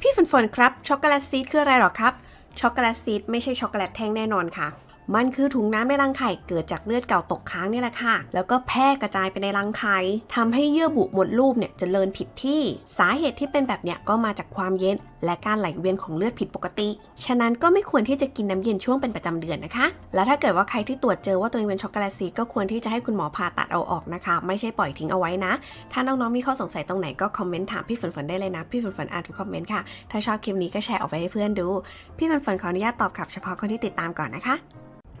พี่ฝนฝนครับช็อกโกแลตซีดคืออะไรหรอครับช็อกโกแลตซีดไม่ใช่ช็อกโกแลตแท่งแน่นอนค่ะ มันคือถุงน้ำในรังไข่เกิดจากเลือดเก่าตกค้างนี่แหละค่ะ แล้วก็แพร่กระจายไปในรังไข่ทำให้เยื่อบุมดลูกเนี่ยเจริญผิดที่ สาเหตุที่เป็นแบบเนี้ยก็มาจากความเย็น และการไหลเวียนของเลือดผิดปกติ ฉะนั้นก็ไม่ควรที่จะกินน้ำเย็นช่วงเป็นประจำเดือนนะคะ และถ้าเกิดว่าใครที่ตรวจเจอว่าตัวเองเป็นช็อกโกแลตซีก็ควรที่จะให้คุณหมอผ่าตัดเอาออกนะคะ ไม่ใช่ปล่อยทิ้งเอาไว้นะ ถ้าน้องๆมีข้อสงสัยตรงไหนก็คอมเมนต์ถามพี่ฝนฝนได้เลยนะ พี่ฝนฝนอ่านทุกคอมเมนต์ค่ะ ถ้าชอบคลิปนี้ก็แชร์ออกไปให้เพื่อนดู พี่ฝนฝนขออนุญาตตอบกลับเฉพาะคนที่ติดตามก่อนนะคะ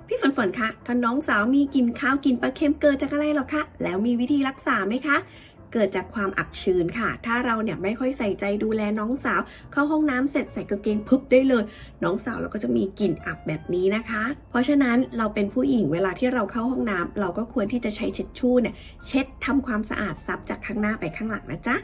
พี่ฝนฝนคะถ้าน้องสาวมีกินข้าวกินปลาเค็มเกิดจากอะไรหรอคะ แล้วมีวิธีรักษาไหมคะ เกิดจากความอับชื้นค่ะ ถ้าเราเนี่ยไม่ค่อยใส่ใจดูแลน้องสาว เข้าห้องน้ำเสร็จใส่กางเกงพึบได้เลย น้องสาวเราก็จะมีกลิ่นอับแบบนี้นะคะ เพราะฉะนั้นเราเป็นผู้หญิงเวลาที่เราเข้าห้องน้ำเราก็ควรที่จะใช้เช็ดชู่เนี่ยเช็ดทำความสะอาดซับจากข้างหน้าไปข้างหลังนะจ๊ะ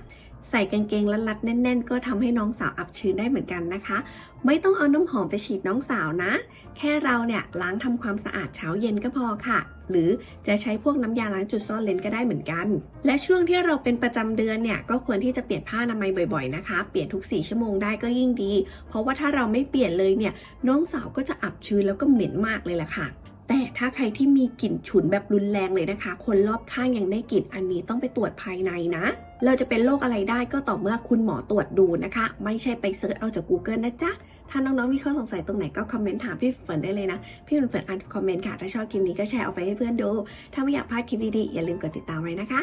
ใส่กางเกงรัดๆแน่น ๆ ก็ทำให้น้องสาวอับชื้นได้เหมือนกันนะคะ ไม่ต้องเอาน้ำหอมไปฉีดน้องสาวนะ แค่เราเนี่ยล้างทำความสะอาดเช้าเย็นก็พอค่ะ หรือจะใช้พวกน้ำยาล้างจุดซ่อนเลนก็ได้เหมือนกัน และช่วงที่เราเป็นประจำเดือนเนี่ยก็ควรที่จะเปลี่ยนผ้าอนามัยบ่อยๆนะคะ เปลี่ยนทุก 4 ชั่วโมงได้ก็ยิ่งดี เพราะว่าถ้าเราไม่เปลี่ยนเลยเนี่ยน้องสาวก็จะอับชื้นแล้วก็เหม็นมากเลยล่ะค่ะแต่ถ้าใครที่มีกลิ่นฉุนแบบรุนแรงเลยนะคะ คนรอบข้างยังได้กลิ่นอันนี้ต้องไปตรวจภายในนะ เราจะเป็นโรคอะไรได้ก็ต่อเมื่อคุณหมอตรวจดูนะคะ ไม่ใช่ไปเซิร์ชเอาจาก Google นะจ๊ะ ถ้าน้องๆมีข้อสงสัยตรงไหนก็คอมเมนต์ถามพี่ฝนได้เลยนะ พี่ฝนฝนอ่านคอมเมนต์ค่ะ ถ้าชอบคลิปนี้ก็แชร์ออกไปให้เพื่อนดู ถ้าไม่อยากพลาดคลิปดีๆอย่าลืมกดติดตามไว้นะคะ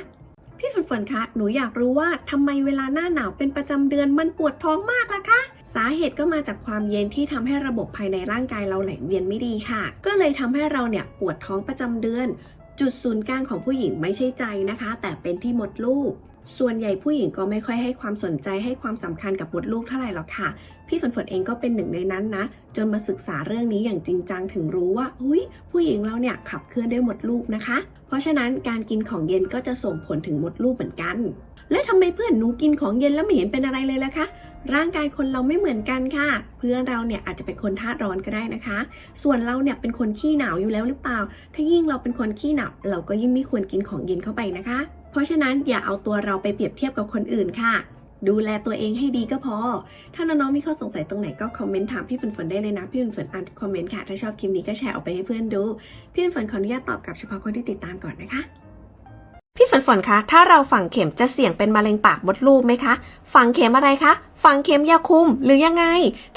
พี่ฝนฝนคะ หนูอยากรู้ว่าทำไมเวลาหน้าหนาวเป็นประจำเดือนมันปวดท้องมากล่ะคะ สาเหตุก็มาจากความเย็นที่ทำให้ระบบภายในร่างกายเราไหลเวียนไม่ดีค่ะ ก็เลยทำให้เราเนี่ยปวดท้องประจำเดือน จุดศูนย์กลางของผู้หญิงไม่ใช่ใจนะคะ แต่เป็นที่มดลูก ส่วนใหญ่ผู้หญิงก็ไม่ค่อยให้ความสนใจให้ความสำคัญกับมดลูกเท่าไหร่หรอกค่ะ พี่ฝนฝนเองก็เป็นหนึ่งในนั้นนะ จนมาศึกษาเรื่องนี้อย่างจริงจังถึงรู้ว่าอุ้ยผู้หญิงเราเนี่ยขับเคลื่อนด้วยมดลูกนะคะ เพราะฉะนั้นการกินของเย็นก็จะส่งผลถึงมดลูกเหมือนกัน และทำไมเพื่อนหนูกินของเย็นแล้วไม่เห็นเป็นอะไรเลยล่ะคะ ร่างกายคนเราไม่เหมือนกันค่ะ เพื่อนเราเนี่ยอาจจะเป็นคนธาตุร้อนก็ได้นะคะ ส่วนเราเนี่ยเป็นคนขี้หนาวอยู่แล้วหรือเปล่า ถ้ายิ่งเราเป็นคนขี้หนาวเราก็ยิ่งไม่ควรกินของเย็นเข้าไปนะคะ เพราะฉะนั้นอย่าเอาตัวเราไปเปรียบเทียบกับคนอื่นค่ะ ดูแลตัวเองให้ดีก็พอ ถ้าน้องๆมีข้อสงสัยตรงไหนก็คอมเมนต์ถามพี่ฝนฝนได้เลยนะ พี่ฝนฝนอ่านคอมเมนต์ค่ะ ถ้าชอบคลิปนี้ก็แชร์ออกไปให้เพื่อนดู พี่ฝนฝนขออนุญาตตอบกับเฉพาะคนที่ติดตามก่อนนะคะพี่ฝนฝนคะ ถ้าเราฝังเข็มจะเสี่ยงเป็นมะเร็งปากมดลูกไหมคะ ฝังเข็มอะไรคะ ฝังเข็มยาคุมหรือยังไง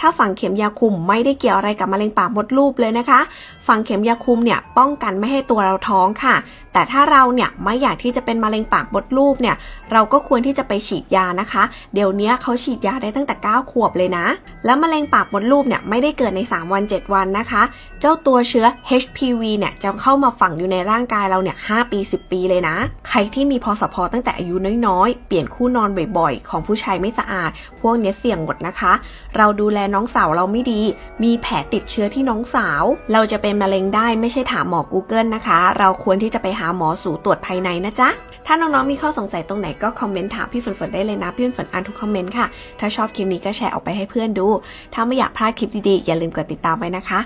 ถ้าฝังเข็มยาคุมไม่ได้เกี่ยวอะไรกับมะเร็งปากมดลูกเลยนะคะ ฝังเข็มยาคุมเนี่ยป้องกันไม่ให้ตัวเราท้องค่ะ แต่ถ้าเราเนี่ยไม่อยากที่จะเป็นมะเร็งปากมดลูกเนี่ย เราก็ควรที่จะไปฉีดยานะคะ เดี๋ยวนี้เขาฉีดยาได้ตั้งแต่ 9 ขวบเลยนะ แล้วมะเร็งปากมดลูกเนี่ยไม่ได้เกิดใน 3 วัน 7 วันนะคะ เจ้าตัวเชื้อ HPV เนี่ยจะเข้ามาฝังอยู่ในร่างกายเราเนี่ย5ปี 10 ปีเลยนะ ใครที่มีพอสพตั้งแต่อายุน้อยๆ เปลี่ยนคู่นอนบ่อยๆ ของผู้ชายไม่สะอาด พวกเนี้ยเสี่ยงหมดนะคะ เราดูแลน้องสาวเราไม่ดี มีแผลติดเชื้อที่น้องสาว เราจะเป็นมะเร็งได้ไม่ใช่ถามหมอ Google นะคะ เราควรที่จะไปหาหมอสูตรวจภายในนะจ๊ะ ถ้าน้องๆมีข้อสงสัยตรงไหนก็คอมเมนต์ถามพี่ฝนฝนได้เลยนะพี่ฝนฝนอ่านทุกคอมเมนต์ค่ะ ถ้าชอบคลิปนี้ก็แชร์ออกไปให้เพื่อนดู ถ้าไม่อยากพลาดคลิปดีๆอย่าลืมกดติดตามไว้นะคะ